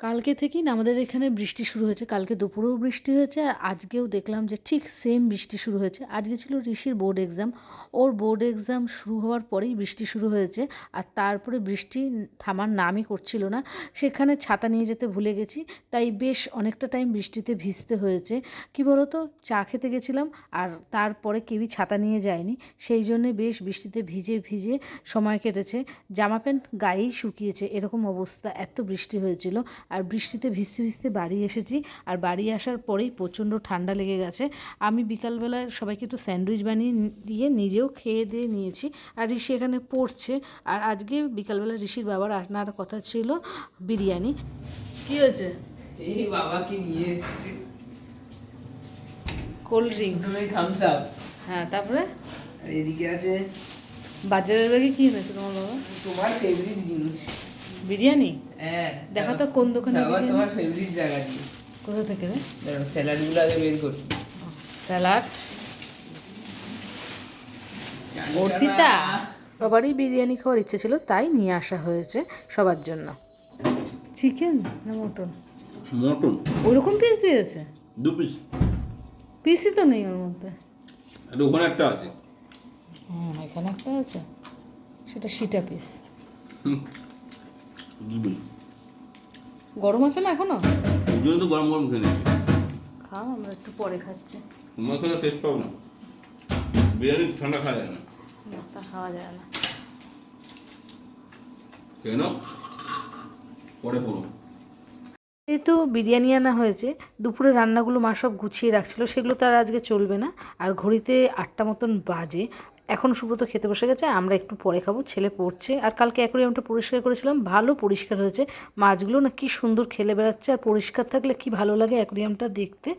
কালকে থেকেই না আমাদের এখানে বৃষ্টি শুরু হয়েছে। কালকে দুপুরেও বৃষ্টি হয়েছে। আর আজকেও দেখলাম যে ঠিক সেম বৃষ্টি শুরু হয়েছে। আজকে ছিল ঋষির বোর্ড এক্সাম ওর বোর্ড এক্সাম শুরু হওয়ার পরেই বৃষ্টি শুরু হয়েছে। আর তারপরে বৃষ্টি থামার নামই করছিল না। সেখানে ছাতা নিয়ে যেতে ভুলে গেছি। তাই বেশ অনেকটা টাইম বৃষ্টিতে ভিজতে হয়েছে। কি বলতো? চা খেতে গেছিলাম আর তারপরে কেউই ছাতা নিয়ে যায়নি। সেই জন্যে বেশ বৃষ্টিতে ভিজে ভিজে সময় কেটেছে। জামা প্যান্ট গায়েই শুকিয়েছে। এরকম অবস্থা। এত বৃষ্টি হয়েছিল। আর বৃষ্টিতে ভিজতে ভিজতে বাড়ি এসেছি। আর বাড়ি আসার পরেই প্রচণ্ড ঠান্ডা লেগে গেছে। আমি বিকালবেলায় সবাইকে একটু স্যান্ডউইচ বানিয়ে দিয়ে নিজেও খেয়ে দিয়ে নিয়েছি। আর ঋষি এখানে পড়ছে। আর আজকে বিকালবেলা ঋষির বাবার আনার কথা ছিল বিরিয়ানি। কি হয়েছে? এই বাবাকে নিয়ে এসেছি। কোল্ড ড্রিঙ্কস থামস আপ হ্যাঁ তারপরে? এদিকে আছে বাজারের ব্যাগে কি এনেছে তোমার বাবা? তোমার ফেভারিট জিনিস। বিরিয়ানি? হ্যাঁ দেখো তো কোন দোকানে আবার তোমার ফেভারিট জায়গা দিয়ে। কোথা থেকে রে? দেখো স্যালাডগুলো আগে বের করি স্যালাড? অর্পিতা? সবারই বিরিয়ানি খাওয়ার ইচ্ছে ছিল তাই নিয়ে আসা হয়েছে সবার জন্য। চিকেন না মটন? মটন। ওরকম পিস দিয়েছে? দু পিস পিসই তো নেই ওর মধ্যে। আর ওখানে একটা আছে। হুম এখানে একটা আছে। সেটা সিটা পিস হুম, পিস গরম আছে না এখনও? ওই জন্য তো গরম গরম খেয়ে নিচ্ছি খাও আমরা একটু পরে খাচ্ছি। তোমার টেস্ট পাবো না। বিরিয়ানি ঠান্ডা খাওয়া যায় না। না, তা খাওয়া যায় না। কেন? পরে পড়ো এই তো বিরিয়ানি আনা হয়েছে। দুপুরে রান্নাগুলো মা সব গুছিয়ে রাখছিল। সেগুলো তো আর আজকে চলবে না। আর ঘড়িতে আটটা মতন বাজে। এখন সুব্রত খেতে বসে গেছে আমরা একটু পরে খাব ছেলে পড়ছে। আর কালকে অ্যাকোরিয়ামটা পরিষ্কার করেছিলাম ভালো পরিষ্কার হয়েছে। মাছগুলো না কি সুন্দর খেলে বেড়াচ্ছে আর পরিষ্কার থাকলে কি ভালো লাগে অ্যাকোরিয়ামটা দেখতে।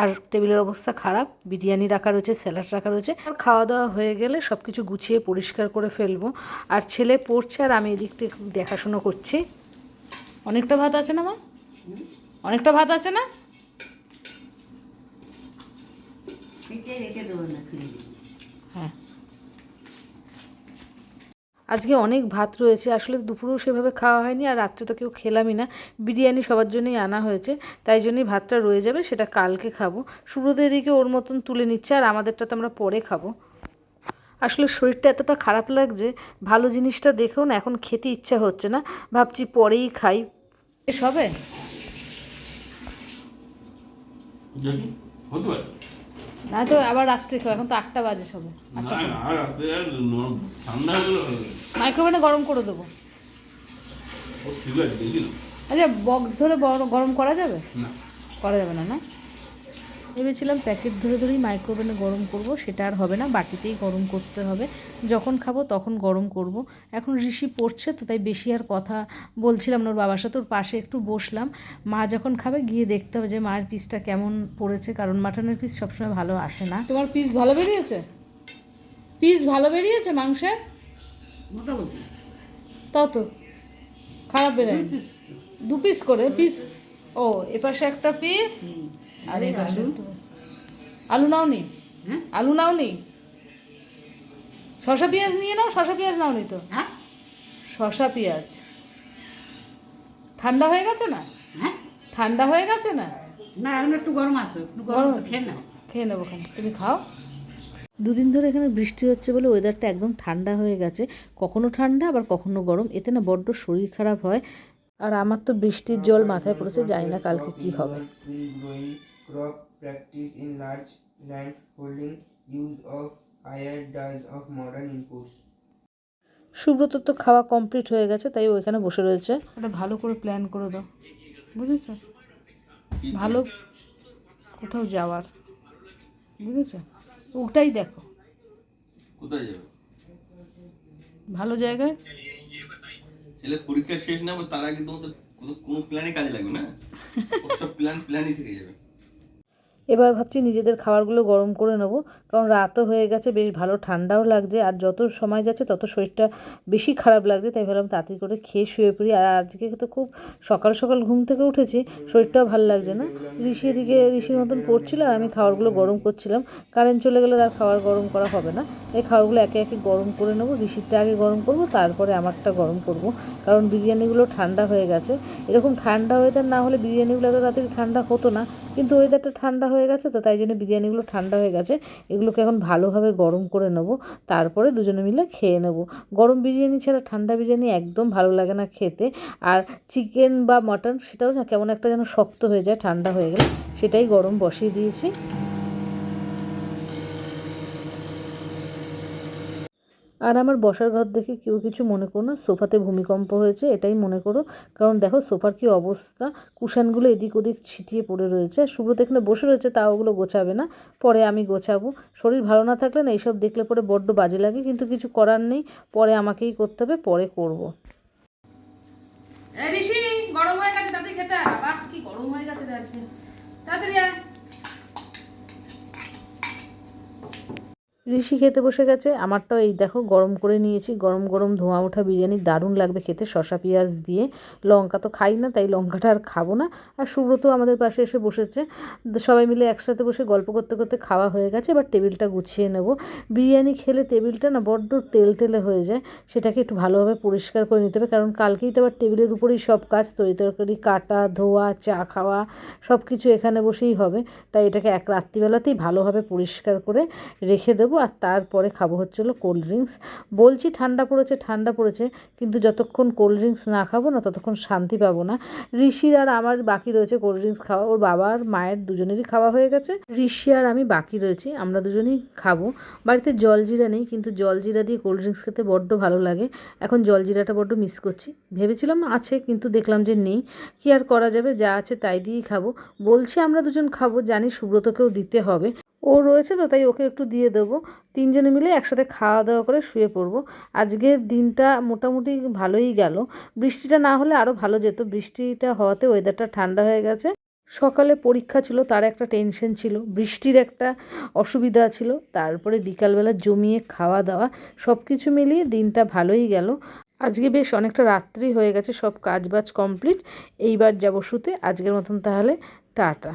আর টেবিলের অবস্থা খারাপ বিরিয়ানি রাখা রয়েছে স্যালাড রাখা রয়েছে। আর খাওয়া দাওয়া হয়ে গেলে সব কিছু গুছিয়ে পরিষ্কার করে ফেলব। আর ছেলে পড়ছে আর আমি এদিকটা দেখাশুনো করছি। অনেকটা ভাত আছে না মা? অনেকটা ভাত আছে না? হ্যাঁ। আজকে অনেক ভাত রয়েছে। আসলে দুপুরেও সেভাবে খাওয়া হয়নি আর রাত্রে তো কেউ খেলামই না। বিরিয়ানি সবার জন্যই আনা হয়েছে, তাই জন্যই ভাতটা রয়ে যাবে, সেটা কালকে খাব। সুব্রত এদিকে ওর মতন তুলে নিচ্ছে আর আমাদেরটা তো আমরা পরে খাব। আসলে শরীরটা এতটা খারাপ লাগছে, ভালো জিনিসটা দেখেও না, এখন খেতে ইচ্ছা হচ্ছে না। ভাবছি পরেই খাই। পারে। না তো আবার রাত্রে খাব এখন তো আটটা বাজে সবে। মাইক্রোওভেনে গরম করে দেবো। আচ্ছা বক্স ধরে গরম করা যাবে? না। করা যাবে না না? ভেবেছিলাম প্যাকেট ধরে ধরেই মাইক্রোওভেনে গরম করব সেটা আর হবে না বাটিতেই গরম করতে হবে। যখন খাব তখন গরম করব। এখন ঋষি পড়ছে তো তাই বেশি আর কথা বলছিলাম না ওর বাবার সাথে ওর পাশে একটু বসলাম। মা যখন খাবে গিয়ে দেখতে হবে যে মায়ের পিসটা কেমন পড়েছে কারণ মাটনের পিস সবসময় ভালো আসে না। তোমার পিস ভালো বেরিয়েছে? পিস ভালো বেরিয়েছে মাংসের? মোটামুটি। তাও তো খারাপ বেরোয় দু পিস করে পিস ও এপাশে একটা পিস আর এই পাশে একটা piece। আলু নাও নি হ্যাঁ? আলু নাও নি শশা পেঁয়াজ নিয়ে নাও শশা পেঁয়াজ নাও নি তো। হ্যাঁ? শশা পেঁয়াজ। ঠান্ডা হয়ে গেছে না? হ্যাঁ? ঠান্ডা হয়ে গেছে না? না এখন একটু গরম আছে একটু গরম খেয়ে নাও। খেয়ে নেব তুমি খাও। দুদিন ধরে এখানে বৃষ্টি হচ্ছে বলে ওয়েদারটা একদম ঠান্ডা হয়ে গেছে। কখনো ঠান্ডা আবার কখনো গরম। এতে না বড্ড শরীর খারাপ হয়। আর আমার তো বৃষ্টির জল মাথায় পড়েছে জানি না কালকে কি হবে। Practice in large land holding use of higher dyes of modern inputs Subrata তো খাওয়া কমপ্লিট হয়ে গেছে তাই ও এখানে বসে রয়েছে। এটা ভালো করে প্ল্যান করে দাও। বুঝেছ? ভালো কোথাও যাওয়ার। বুঝেছ? ওটাই দেখো। কোথায় যাবে? ভালো জায়গায়? ছেলে পরীক্ষা শেষ না তার আগে তোমাদের কোনো- কোনো প্ল্যানই কাজে লাগবে না। সব প্ল্যান প্ল্যানই থেকে যাবে। এবার ভাবছি নিজেদের খাবারগুলো গরম করে নেব। কারণ রাতও হয়ে গেছে, বেশ ভালো ঠান্ডাও লাগছে, আর যত সময় যাচ্ছে তত শরীরটা বেশি খারাপ লাগছে, তাই ভাবলাম তাড়াতাড়ি করে খেয়ে শুয়ে পড়ি। আর আজকে তো খুব সকাল সকাল ঘুম থেকে উঠেছি, শরীরটাও ভালো লাগছে না। ঋষি এদিকে ঋষির মতন পড়ছিল আর আমি খাবারগুলো গরম করছিলাম। কারেন্ট চলে গেলে তার খাবার গরম করা হবে না। এই খাবারগুলো একে একে গরম করে নেব, ঋষিরটা আগে গরম করব, তারপরে আমারটা গরম করব। কারণ বিরিয়ানিগুলো ঠান্ডা হয়ে গেছে। এরকম ঠান্ডা ওয়েদার না হলে বিরিয়ানিগুলো এত তাড়াতাড়ি ঠান্ডা হতো না। কিন্তু ওয়েদারটা ঠান্ডা হয়ে গেছে তো তাই জন্য বিরিয়ানিগুলো ঠান্ডা হয়ে গেছে। এগুলোকে এখন ভালোভাবে গরম করে নেব, তারপরে দুজনে মিলে খেয়ে নেব। গরম বিরিয়ানি ছাড়া ঠান্ডা বিরিয়ানি একদম ভালো লাগে না খেতে। আর চিকেন বা মাটন সেটাও না কেমন একটা যেন শক্ত হয়ে যায়, ঠান্ডা হয়ে গেলে সেটাই গরম বসিয়ে দিয়েছি। আর আমার বসার ঘর দেখে কেউ কিছু মনে করো না, সোফাতে ভূমিকম্প হয়েছে, এটাই মনে করো। কারণ দেখো সোফার কি অবস্থা, কুশানগুলো এদিক ওদিক ছিটিয়ে পড়ে রয়েছে। সুব্রত এখানে বসে রয়েছে তাও ওগুলো গোছাবে না। পরে আমি গোছাবো। শরীর ভালো না থাকলে না এইসব দেখলে পরে বড্ড বাজে লাগে, কিন্তু কিছু করার নেই। পরে আমাকেই করতে হবে, পরে করব। গরম হয়ে গেছে তাতে খেতে বাবা কি গরম হয়ে গেছে আজকে। তাড়াতাড়ি ঋষি খেতে বসে গেছে। আমারটাও এই দেখো, গরম করে নিয়েছি। গরম গরম ধোঁয়া ওঠা বিরিয়ানি দারুণ লাগবে খেতে। শসা, পেঁয়াজ দিয়ে লঙ্কা তো খাই না, তাই লঙ্কাটা আর খাব না। আর সুব্রত আমাদের পাশে এসে বসেছে। সবাই মিলে একসাথে বসে গল্প করতে করতে খাওয়া হয়ে গেছে। এবার টেবিলটা গুছিয়ে নেব। বিরিয়ানি খেলে টেবিলটা না বড্ড তেল তেলে হয়ে যায়। সেটাকে একটু ভালোভাবে পরিষ্কার করে নিতে হবে। কারণ কালকেই তো আবার টেবিলের উপরেই সব কাজ, তরি তরকারি, কাটা, ধোয়া, চা খাওয়া সব কিছু এখানে বসেই হবে। তাই এটাকে এক রাত্রিবেলাতেই ভালোভাবে পরিষ্কার করে রেখে দেবো। আর তারপরে খাব হচ্ছিল কোল্ড ড্রিঙ্কস বলছি ঠান্ডা পড়েছে ঠান্ডা পড়েছে, কিন্তু যতক্ষণ কোল্ড ড্রিঙ্কস না খাব না, ততক্ষণ শান্তি পাবো না। ঋষির আর আমার বাকি রয়েছে কোল্ড ড্রিঙ্কস খাওয়া। ওর বাবা আর মায়ের দুজনেরই খাওয়া হয়ে গেছে। ঋষি আর আমি বাকি রয়েছি, আমরা দুজনেই খাব। বাড়িতে জলজিরা নেই, কিন্তু জলজিরা দিয়ে কোল্ড ড্রিঙ্কস খেতে বড্ড ভালো লাগে। এখন জলজিরাটা বড্ড মিস করছি। ভেবেছিলাম আছে, কিন্তু দেখলাম যে নেই। কি আর করা যাবে? যা আছে তাই দিয়েই খাব। বলছি আমরা দুজন খাব, জানি সুব্রতকেও দিতে হবে। ও রয়েছে তো, তাই ওকে একটু দিয়ে দেবো। তিনজনে মিলে একসাথে খাওয়া দাওয়া করে শুয়ে পড়ব। আজকের দিনটা মোটামুটি ভালোই গেল। বৃষ্টিটা না হলে আরও ভালো যেত। বৃষ্টিটা হওয়াতে ওয়েদারটা ঠান্ডা হয়ে গেছে। সকালে পরীক্ষা ছিল, তার একটা টেনশন ছিল। বৃষ্টির একটা অসুবিধা ছিল। তারপরে বিকালবেলা জমিয়ে খাওয়া দাওয়া সব কিছু মিলিয়ে দিনটা ভালোই গেল। আজকে বেশ অনেকটা রাত্রি হয়ে গেছে, সব কাজ বাজ কমপ্লিট এইবার যাব শুতে। আজকের মতন তাহলে, টাটা।